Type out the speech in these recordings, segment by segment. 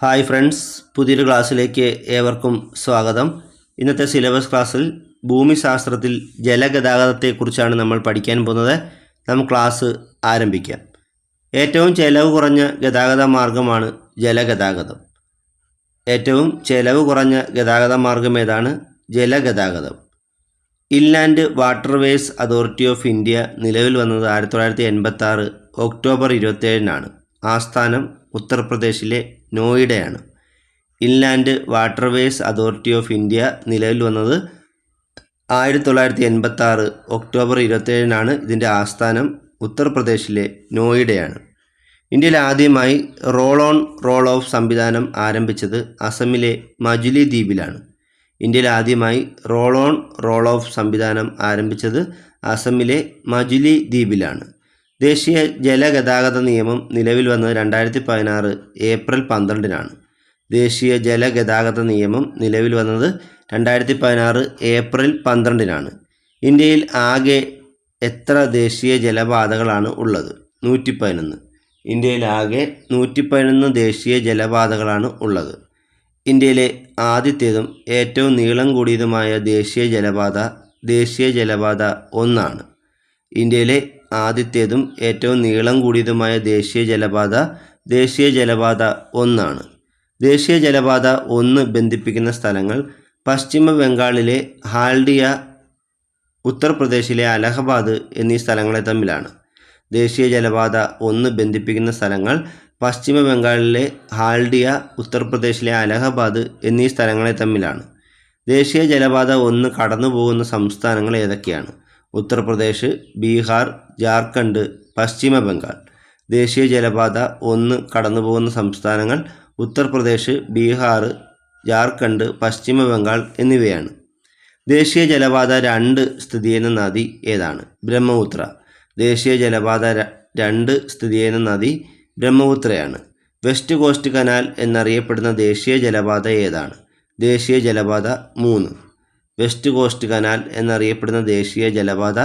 Hi friends പുതിയൊരു ക്ലാസ്സിലേക്ക് ഏവർക്കും സ്വാഗതം. ഇന്നത്തെ സിലബസ് ക്ലാസ്സിൽ ഭൂമിശാസ്ത്രത്തിൽ ജലഗതാഗതത്തെക്കുറിച്ചാണ് നമ്മൾ പഠിക്കാൻ പോകുന്നത്. നമുക്ക് ക്ലാസ് ആരംഭിക്കാം. ഏറ്റവും ചെലവ് കുറഞ്ഞ ഗതാഗത മാർഗമാണ് ജലഗതാഗതം. ഏറ്റവും ചെലവ് കുറഞ്ഞ ഗതാഗത മാർഗം ഏതാണ്? ജലഗതാഗതം. Inland waterways authority of India നിലവിൽ വന്നത് ആയിരത്തി തൊള്ളായിരത്തി എൺപത്തി ആറ് ഒക്ടോബർ ഇരുപത്തേഴിനാണ് ആസ്ഥാനം ഉത്തർപ്രദേശിലെ നോയിഡയാണ്. Inland waterways authority of India നിലവിൽ വന്നത് ആയിരത്തി തൊള്ളായിരത്തി എൺപത്തി ആറ് ഒക്ടോബർ ഇരുപത്തേഴിനാണ് ഇതിന്റെ ആസ്ഥാനം ഉത്തർപ്രദേശിലെ നോയിഡയാണ്. ഇന്ത്യയിൽ ആദ്യമായി റോൾ ഓൺ റോൾ ഓഫ് സംവിധാനം ആരംഭിച്ചത് അസമിലെ മജുലി ദ്വീപിലാണ്. ഇന്ത്യയിൽ ആദ്യമായി റോൾ ഓൺ റോൾ ഓഫ് സംവിധാനം ആരംഭിച്ചത് അസമിലെ മജുലി ദ്വീപിലാണ്. ദേശീയ ജലഗതാഗത നിയമം നിലവിൽ വന്നത് രണ്ടായിരത്തി പതിനാറ് ഏപ്രിൽ പന്ത്രണ്ടിനാണ്. ദേശീയ ജലഗതാഗത നിയമം നിലവിൽ വന്നത് രണ്ടായിരത്തി പതിനാറ് ഏപ്രിൽ പന്ത്രണ്ടിനാണ്. ഇന്ത്യയിൽ ആകെ എത്ര ദേശീയ ജലപാതകളാണ് ഉള്ളത്? നൂറ്റി പതിനൊന്ന്. ഇന്ത്യയിൽ ആകെ നൂറ്റി പതിനൊന്ന് ദേശീയ ജലപാതകളാണ് ഉള്ളത്. ഇന്ത്യയിലെ ആദ്യത്തേതും ഏറ്റവും നീളം കൂടിയതുമായ ദേശീയ ജലപാത ദേശീയ ജലപാത ഒന്നാണ്. ഇന്ത്യയിലെ ആദ്യത്തേതും ഏറ്റവും നീളം കൂടിയതുമായ ദേശീയ ജലപാത ദേശീയ ജലപാത ഒന്നാണ്. ദേശീയ ജലപാത ഒന്ന് ബന്ധിപ്പിക്കുന്ന സ്ഥലങ്ങൾ പശ്ചിമ ബംഗാളിലെ ഹാൽഡിയ ഉത്തർപ്രദേശിലെ അലഹബാദ് എന്നീ സ്ഥലങ്ങളെ തമ്മിലാണ്. ദേശീയ ജലപാത ഒന്ന് ബന്ധിപ്പിക്കുന്ന സ്ഥലങ്ങൾ പശ്ചിമ ബംഗാളിലെ ഹാൽഡിയ ഉത്തർപ്രദേശിലെ അലഹബാദ് എന്നീ സ്ഥലങ്ങളെ തമ്മിലാണ്. ദേശീയ ജലപാത ഒന്ന് കടന്നു പോകുന്ന സംസ്ഥാനങ്ങൾ ഏതൊക്കെയാണ്? ഉത്തർപ്രദേശ് ബീഹാർ ജാർഖണ്ഡ് പശ്ചിമ ബംഗാൾ ദേശീയ ജലപാത ഒന്ന് കടന്നുപോകുന്ന സംസ്ഥാനങ്ങൾ ഉത്തർപ്രദേശ് ബീഹാർ ജാർഖണ്ഡ് പശ്ചിമ ബംഗാൾ എന്നിവയാണ്. ദേശീയ ജലപാത രണ്ട് സ്ഥിതി ചെയ്യുന്ന നദി ഏതാണ്? ബ്രഹ്മപുത്ര. ദേശീയ ജലപാത രണ്ട് സ്ഥിതി ചെയ്യുന്ന നദി ബ്രഹ്മപുത്രയാണ്. വെസ്റ്റ് കോസ്റ്റ് കനാൽ എന്നറിയപ്പെടുന്ന ദേശീയ ജലപാത ഏതാണ്? ദേശീയ ജലപാത മൂന്ന്. വെസ്റ്റ് കോസ്റ്റ് കനാൽ എന്നറിയപ്പെടുന്ന ദേശീയ ജലപാത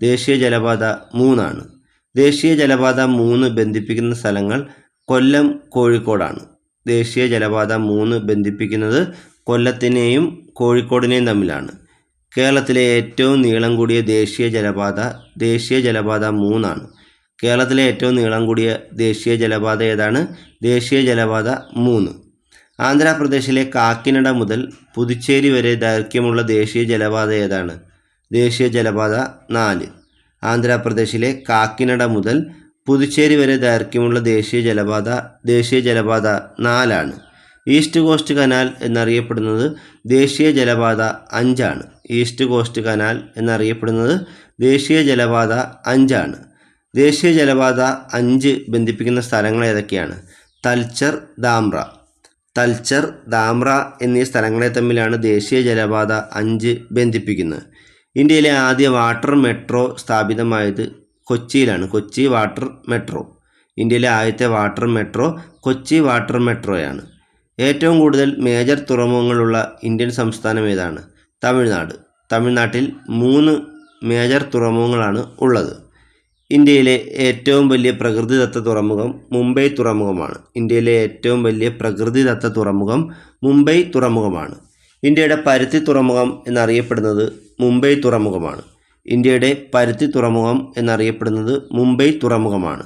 ദേശീയ ജലപാത മൂന്നാണ്. ദേശീയ ജലപാത മൂന്ന് ബന്ധിപ്പിക്കുന്ന സ്ഥലങ്ങൾ കൊല്ലം കോഴിക്കോടാണ്. ദേശീയ ജലപാത മൂന്ന് ബന്ധിപ്പിക്കുന്നത് കൊല്ലത്തിനെയും കോഴിക്കോടിനെയും തമ്മിലാണ്. കേരളത്തിലെ ഏറ്റവും നീളം കൂടിയ ദേശീയ ജലപാത ദേശീയ ജലപാത മൂന്നാണ്. കേരളത്തിലെ ഏറ്റവും നീളം കൂടിയ ദേശീയ ജലപാത ഏതാണ്? ദേശീയ ജലപാത മൂന്ന്. ആന്ധ്രാപ്രദേശിലെ കാക്കിനഡ മുതൽ പുതുച്ചേരി വരെ ദൈർഘ്യമുള്ള ദേശീയ ജലപാത ഏതാണ്? ദേശീയ ജലപാത നാല്. ആന്ധ്രാപ്രദേശിലെ കാക്കിനഡ മുതൽ പുതുച്ചേരി വരെ ദൈർഘ്യമുള്ള ദേശീയ ജലപാത ദേശീയ ജലപാത നാലാണ്. ഈസ്റ്റ് കോസ്റ്റ് കനാൽ എന്നറിയപ്പെടുന്നത് ദേശീയ ജലപാത അഞ്ചാണ്. ഈസ്റ്റ് കോസ്റ്റ് കനാൽ എന്നറിയപ്പെടുന്നത് ദേശീയ ജലപാത അഞ്ചാണ്. ദേശീയ ജലപാത അഞ്ച് ബന്ധിപ്പിക്കുന്ന സ്ഥലങ്ങൾ ഏതൊക്കെയാണ്? തൽച്ചർ ദാംറ തൽച്ചർ ദാംറ എന്നീ സ്ഥലങ്ങളെ തമ്മിലാണ് ദേശീയ ജലപാത അഞ്ച് ബന്ധിപ്പിക്കുന്നത്. ഇന്ത്യയിലെ ആദ്യ വാട്ടർ മെട്രോ സ്ഥാപിതമായത് കൊച്ചിയിലാണ്. Kochi water metro. ഇന്ത്യയിലെ ആദ്യത്തെ വാട്ടർ മെട്രോ കൊച്ചി വാട്ടർ മെട്രോയാണ്. ഏറ്റവും കൂടുതൽ മേജർ തുറമുഖങ്ങളുള്ള ഇന്ത്യൻ സംസ്ഥാനം ഏതാണ്? തമിഴ്നാട്. തമിഴ്നാട്ടിൽ മൂന്ന് മേജർ തുറമുഖങ്ങളാണ് ഉള്ളത്. ഇന്ത്യയിലെ ഏറ്റവും വലിയ പ്രകൃതിദത്ത തുറമുഖം മുംബൈ തുറമുഖമാണ്. ഇന്ത്യയിലെ ഏറ്റവും വലിയ പ്രകൃതിദത്ത തുറമുഖം മുംബൈ തുറമുഖമാണ്. ഇന്ത്യയുടെ പരുത്തി തുറമുഖം എന്നറിയപ്പെടുന്നത് മുംബൈ തുറമുഖമാണ്. ഇന്ത്യയുടെ പരുത്തി തുറമുഖം എന്നറിയപ്പെടുന്നത് മുംബൈ തുറമുഖമാണ്.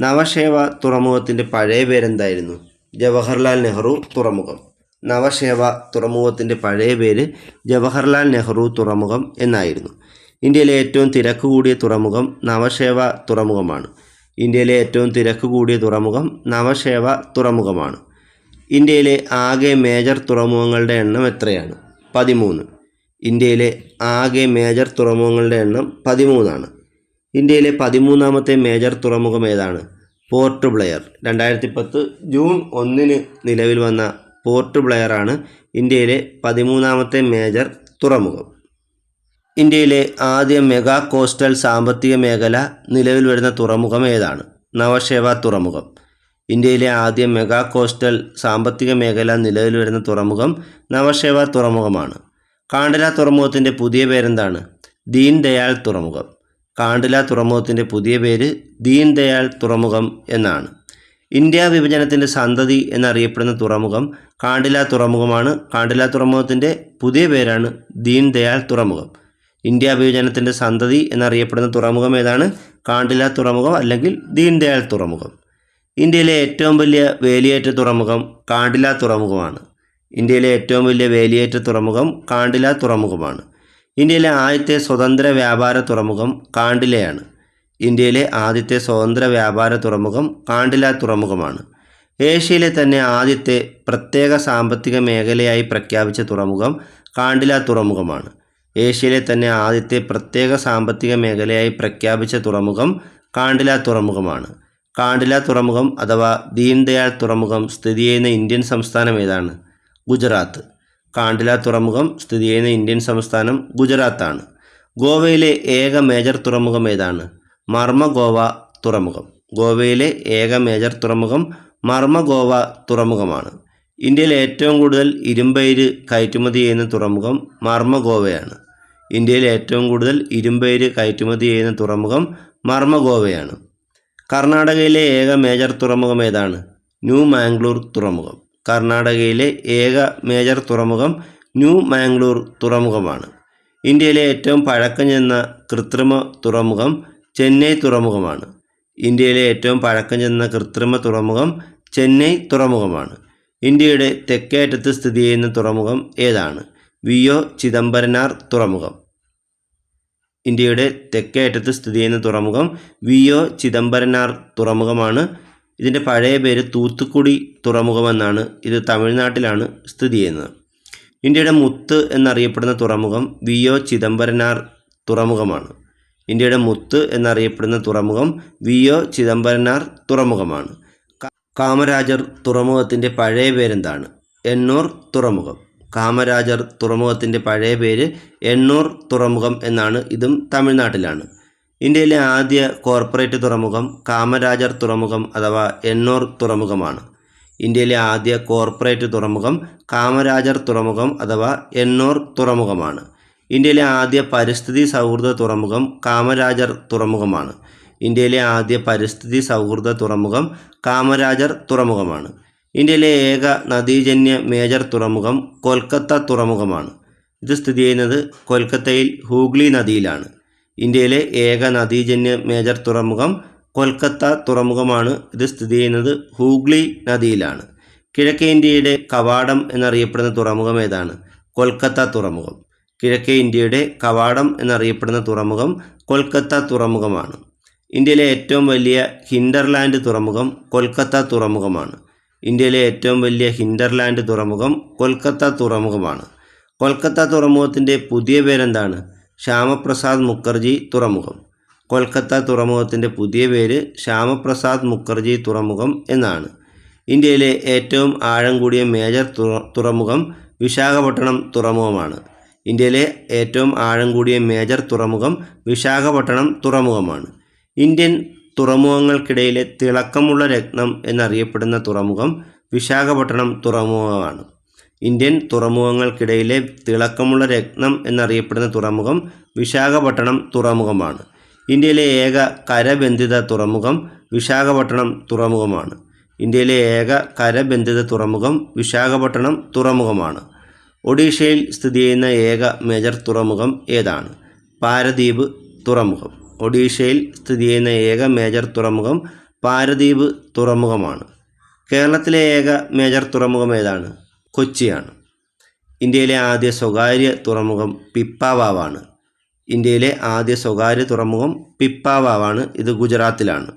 നവശേവ തുറമുഖത്തിന്റെ പഴയ പേരെന്തായിരുന്നു? ജവഹർലാൽ നെഹ്റു തുറമുഖം. നവശേവ തുറമുഖത്തിന്റെ പഴയ പേര് ജവഹർലാൽ നെഹ്റു തുറമുഖം എന്നായിരുന്നു. ഇന്ത്യയിലെ ഏറ്റവും തിരക്ക് കൂടിയ തുറമുഖം നവശേവ തുറമുഖമാണ്. ഇന്ത്യയിലെ ഏറ്റവും തിരക്ക് കൂടിയ തുറമുഖം നവശേവ തുറമുഖമാണ്. ഇന്ത്യയിലെ ആകെ മേജർ തുറമുഖങ്ങളുടെ എണ്ണം എത്രയാണ്? പതിമൂന്ന്. ഇന്ത്യയിലെ ആകെ മേജർ തുറമുഖങ്ങളുടെ എണ്ണം പതിമൂന്നാണ്. ഇന്ത്യയിലെ പതിമൂന്നാമത്തെ മേജർ തുറമുഖം ഏതാണ്? പോർട്ട് ബ്ലെയർ. രണ്ടായിരത്തി പത്ത് ജൂൺ ഒന്നിന് നിലവിൽ വന്ന പോർട്ട് ബ്ലെയറാണ് ഇന്ത്യയിലെ പതിമൂന്നാമത്തെ മേജർ തുറമുഖം. ഇന്ത്യയിലെ ആദ്യ മെഗാ കോസ്റ്റൽ സാമ്പത്തിക മേഖല നിലവിൽ വരുന്ന തുറമുഖം ഏതാണ്? നവശേവ തുറമുഖം. ഇന്ത്യയിലെ ആദ്യ മെഗാ കോസ്റ്റൽ സാമ്പത്തിക മേഖല നിലവിൽ വരുന്ന തുറമുഖം നവശേവ തുറമുഖമാണ്. കാണ്ടല തുറമുഖത്തിന്റെ പുതിയ പേരെന്താണ്? ദീൻ ദയാൽ തുറമുഖം. കാണ്ടില തുറമുഖത്തിന്റെ പുതിയ പേര് ദീൻ ദയാൽ തുറമുഖം എന്നാണ്. ഇന്ത്യ വിഭജനത്തിന്റെ സന്തതി എന്നറിയപ്പെടുന്ന തുറമുഖം കാണ്ടില തുറമുഖമാണ്. കാണ്ടില തുറമുഖത്തിന്റെ പുതിയ പേരാണ് ദീൻ ദയാൽ തുറമുഖം. ഇന്ത്യ വിഭജനത്തിന്റെ സന്തതി എന്നറിയപ്പെടുന്ന തുറമുഖം ഏതാണ്? കാണ്ടില തുറമുഖം അല്ലെങ്കിൽ ദീൻദയാൽ തുറമുഖം. ഇന്ത്യയിലെ ഏറ്റവും വലിയ വേലിയേറ്റ തുറമുഖം കാണ്ടില തുറമുഖമാണ്. ഇന്ത്യയിലെ ഏറ്റവും വലിയ വേലിയേറ്റ തുറമുഖം കാണ്ടില തുറമുഖമാണ്. ഇന്ത്യയിലെ ആദ്യത്തെ സ്വതന്ത്ര വ്യാപാര തുറമുഖം കാണ്ടിലയാണ്. ഇന്ത്യയിലെ ആദ്യത്തെ സ്വതന്ത്ര വ്യാപാര തുറമുഖം കാണ്ടില തുറമുഖമാണ്. ഏഷ്യയിലെ തന്നെ ആദ്യത്തെ പ്രത്യേക സാമ്പത്തിക മേഖലയായി പ്രഖ്യാപിച്ച തുറമുഖം കാണ്ടില തുറമുഖമാണ്. ഏഷ്യയിലെ തന്നെ ആദ്യത്തെ പ്രത്യേക സാമ്പത്തിക മേഖലയായി പ്രഖ്യാപിച്ച തുറമുഖം കാണ്ടില തുറമുഖമാണ്. കാണ്ടില തുറമുഖം അഥവാ ദീൻദയാൽ തുറമുഖം സ്ഥിതി ചെയ്യുന്ന ഇന്ത്യൻ സംസ്ഥാനം ഏതാണ്? ഗുജറാത്ത്. കാണ്ടില തുറമുഖം സ്ഥിതി ചെയ്യുന്ന ഇന്ത്യൻ സംസ്ഥാനം ഗുജറാത്താണ്. ഗോവയിലെ ഏക മേജർ തുറമുഖം ഏതാണ്? മർമ്മ ഗോവ തുറമുഖം. ഗോവയിലെ ഏക മേജർ തുറമുഖം മർമ്മ ഗോവ തുറമുഖമാണ്. ഇന്ത്യയിൽ ഏറ്റവും കൂടുതൽ ഇരുമ്പയിര് കയറ്റുമതി ചെയ്യുന്ന തുറമുഖം മർമ്മഗോവയാണ് ഇന്ത്യയിൽ ഏറ്റവും കൂടുതൽ ഇരുമ്പയിര് കയറ്റുമതി ചെയ്യുന്ന തുറമുഖം മർമ്മഗോവയാണ് കർണാടകയിലെ ഏക മേജർ തുറമുഖം ഏതാണ്? ന്യൂ മാംഗ്ലൂർ തുറമുഖം. കർണാടകയിലെ ഏക മേജർ തുറമുഖം ന്യൂ മാംഗ്ലൂർ തുറമുഖമാണ്. ഇന്ത്യയിലെ ഏറ്റവും പഴക്കം ചെന്ന കൃത്രിമ തുറമുഖം ചെന്നൈ തുറമുഖമാണ്. ഇന്ത്യയിലെ ഏറ്റവും പഴക്കം ചെന്ന കൃത്രിമ തുറമുഖം ചെന്നൈ തുറമുഖമാണ്. ഇന്ത്യയുടെ തെക്കേറ്റത്ത് സ്ഥിതി ചെയ്യുന്ന തുറമുഖം ഏതാണ്? വി. ഒ. ചിദംബരനാർ തുറമുഖം. ഇന്ത്യയുടെ തെക്കേറ്റത്ത് സ്ഥിതി ചെയ്യുന്ന തുറമുഖം വി. ഒ. ചിദംബരനാർ തുറമുഖമാണ്. ഇതിന്റെ പഴയ പേര് തൂത്തുക്കുടി തുറമുഖം എന്നാണ് ഇത് തമിഴ്നാട്ടിലാണ് സ്ഥിതി ചെയ്യുന്നത്. ഇന്ത്യയുടെ മുത്ത് എന്നറിയപ്പെടുന്ന തുറമുഖം വി. ഒ. ചിദംബരനാർ തുറമുഖമാണ്. ഇന്ത്യയുടെ മുത്ത് എന്നറിയപ്പെടുന്ന തുറമുഖം വി. ഒ. ചിദംബരനാർ തുറമുഖമാണ്. കാമരാജർ തുറമുഖത്തിന്റെ പഴയ പേരെന്താണ്? എണ്ണൂർ തുറമുഖം. കാമരാജർ തുറമുഖത്തിന്റെ പഴയ പേര് എണ്ണൂർ തുറമുഖം എന്നാണ്. ഇതും തമിഴ്നാട്ടിലാണ്. ഇന്ത്യയിലെ ആദ്യ കോർപ്പറേറ്റ് തുറമുഖം കാമരാജർ തുറമുഖം അഥവാ എണ്ണൂർ തുറമുഖമാണ്. ഇന്ത്യയിലെ ആദ്യ കോർപ്പറേറ്റ് തുറമുഖം കാമരാജർ തുറമുഖം അഥവാ എണ്ണൂർ തുറമുഖമാണ്. ഇന്ത്യയിലെ ആദ്യ പരിസ്ഥിതി സൗഹൃദ തുറമുഖം കാമരാജർ തുറമുഖമാണ്. ഇന്ത്യയിലെ ആദ്യ പരിസ്ഥിതി സൗഹൃദ തുറമുഖം കാമരാജർ തുറമുഖമാണ്. ഇന്ത്യയിലെ ഏക നദീജന്യ മേജർ തുറമുഖം കൊൽക്കത്ത തുറമുഖമാണ്. ഇത് സ്ഥിതി ചെയ്യുന്നത് കൊൽക്കത്തയിൽ ഹൂഗ്ലി നദിയിലാണ്. ഇന്ത്യയിലെ ഏക നദീജന്യ മേജർ തുറമുഖം കൊൽക്കത്ത തുറമുഖമാണ്. ഇത് സ്ഥിതി ചെയ്യുന്നത് ഹൂഗ്ലി നദിയിലാണ്. കിഴക്കേ ഇന്ത്യയുടെ കവാടം എന്നറിയപ്പെടുന്ന തുറമുഖം ഏതാണ്? കൊൽക്കത്ത തുറമുഖം. കിഴക്കേ ഇന്ത്യയുടെ കവാടം എന്നറിയപ്പെടുന്ന തുറമുഖം കൊൽക്കത്ത തുറമുഖമാണ്. ഇന്ത്യയിലെ ഏറ്റവും വലിയ ഹിൻഡർലാൻഡ് തുറമുഖം കൊൽക്കത്ത തുറമുഖമാണ്. ഇന്ത്യയിലെ ഏറ്റവും വലിയ ഹിൻഡർലാൻഡ് തുറമുഖം കൊൽക്കത്ത തുറമുഖമാണ്. കൊൽക്കത്ത തുറമുഖത്തിന്റെ പുതിയ പേരെന്താണ്? ശ്യാമപ്രസാദ് മുഖർജി തുറമുഖം. കൊൽക്കത്ത തുറമുഖത്തിന്റെ പുതിയ പേര് ശ്യാമപ്രസാദ് മുഖർജി തുറമുഖം എന്നാണ്. ഇന്ത്യയിലെ ഏറ്റവും ആഴം കൂടിയ മേജർ തുറ- തുറമുഖം വിശാഖപട്ടണം തുറമുഖമാണ്. ഇന്ത്യയിലെ ഏറ്റവും ആഴം കൂടിയ മേജർ തുറമുഖം വിശാഖപട്ടണം തുറമുഖമാണ്. ഇന്ത്യൻ തുറമുഖങ്ങൾക്കിടയിലെ തിളക്കമുള്ള രത്നം എന്നറിയപ്പെടുന്ന തുറമുഖം വിശാഖപട്ടണം തുറമുഖമാണ്. ഇന്ത്യൻ തുറമുഖങ്ങൾക്കിടയിലെ തിളക്കമുള്ള രത്നം എന്നറിയപ്പെടുന്ന തുറമുഖം വിശാഖപട്ടണം തുറമുഖമാണ്. ഇന്ത്യയിലെ ഏക കരബന്ധിത തുറമുഖം വിശാഖപട്ടണം തുറമുഖമാണ്. ഇന്ത്യയിലെ ഏക കരബന്ധിത തുറമുഖം വിശാഖപട്ടണം തുറമുഖമാണ്. ഒഡീഷയിൽ സ്ഥിതി ചെയ്യുന്ന ഏക മേജർ തുറമുഖം ഏതാണ്? പാരദ്വീപ് തുറമുഖം. ഒഡീഷയിൽ സ്ഥിതി ചെയ്യുന്ന ഏക മേജർ തുറമുഖം പാരദ്വീപ് തുറമുഖമാണ്. കേരളത്തിലെ ഏക മേജർ തുറമുഖം ഏതാണ്? കൊച്ചിയാണ്. ഇന്ത്യയിലെ ആദ്യ സ്വകാര്യ തുറമുഖം പിപ്പാവാവാണ്. ഇന്ത്യയിലെ ആദ്യ സ്വകാര്യ തുറമുഖം പിപ്പാവാവാണ്. ഇത് ഗുജറാത്തിലാണ്.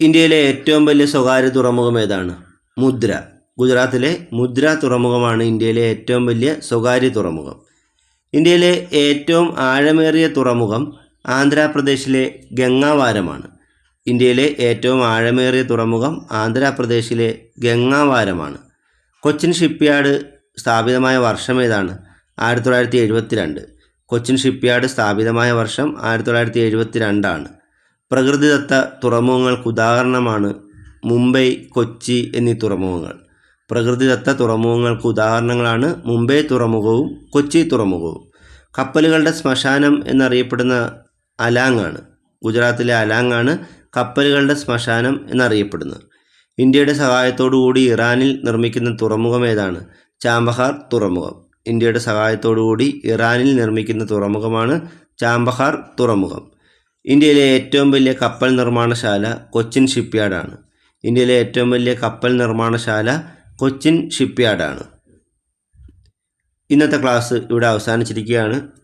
ഇന്ത്യയിലെ ഏറ്റവും വലിയ സ്വകാര്യ തുറമുഖം ഏതാണ്? മുദ്ര. ഗുജറാത്തിലെ മുദ്ര തുറമുഖമാണ് ഇന്ത്യയിലെ ഏറ്റവും വലിയ സ്വകാര്യ തുറമുഖം. ഇന്ത്യയിലെ ഏറ്റവും ആഴമേറിയ തുറമുഖം ആന്ധ്രാപ്രദേശിലെ ഗംഗാവാരമാണ്. ഇന്ത്യയിലെ ഏറ്റവും ആഴമേറിയ തുറമുഖം ആന്ധ്രാപ്രദേശിലെ ഗംഗാവാരമാണ്. കൊച്ചിൻ ഷിപ്പ്യാർഡ് സ്ഥാപിതമായ വർഷം ഏതാണ്? ആയിരത്തി തൊള്ളായിരത്തി എഴുപത്തി രണ്ട് കൊച്ചിൻ ഷിപ്പ്യാർഡ് സ്ഥാപിതമായ വർഷം ആയിരത്തി തൊള്ളായിരത്തി എഴുപത്തി രണ്ടാണ് പ്രകൃതിദത്ത തുറമുഖങ്ങൾക്ക് ഉദാഹരണമാണ് മുംബൈ കൊച്ചി എന്നീ തുറമുഖങ്ങൾ. പ്രകൃതിദത്ത തുറമുഖങ്ങൾക്ക് ഉദാഹരണങ്ങളാണ് മുംബൈ തുറമുഖവും കൊച്ചി തുറമുഖവും. കപ്പലുകളുടെ ശ്മശാനം എന്നറിയപ്പെടുന്ന അലാങ്ങാണ്. ഗുജറാത്തിലെ അലാങ്ങാണ് കപ്പലുകളുടെ ശ്മശാനം എന്നറിയപ്പെടുന്നത്. ഇന്ത്യയുടെ സഹായത്തോടു കൂടി ഇറാനിൽ നിർമ്മിക്കുന്ന തുറമുഖം ഏതാണ്? ചാമ്പഹാർ തുറമുഖം. ഇന്ത്യയുടെ സഹായത്തോടു കൂടി ഇറാനിൽ നിർമ്മിക്കുന്ന തുറമുഖമാണ് ചാമ്പഹാർ തുറമുഖം. ഇന്ത്യയിലെ ഏറ്റവും വലിയ കപ്പൽ നിർമ്മാണശാല കൊച്ചിൻ ഷിപ്പ്യാർഡാണ്. ഇന്ത്യയിലെ ഏറ്റവും വലിയ കപ്പൽ നിർമ്മാണശാല കൊച്ചിൻ ഷിപ്പ്യാർഡാണ്. ഇന്നത്തെ ക്ലാസ് ഇവിടെ അവസാനിച്ചിരിക്കുകയാണ്.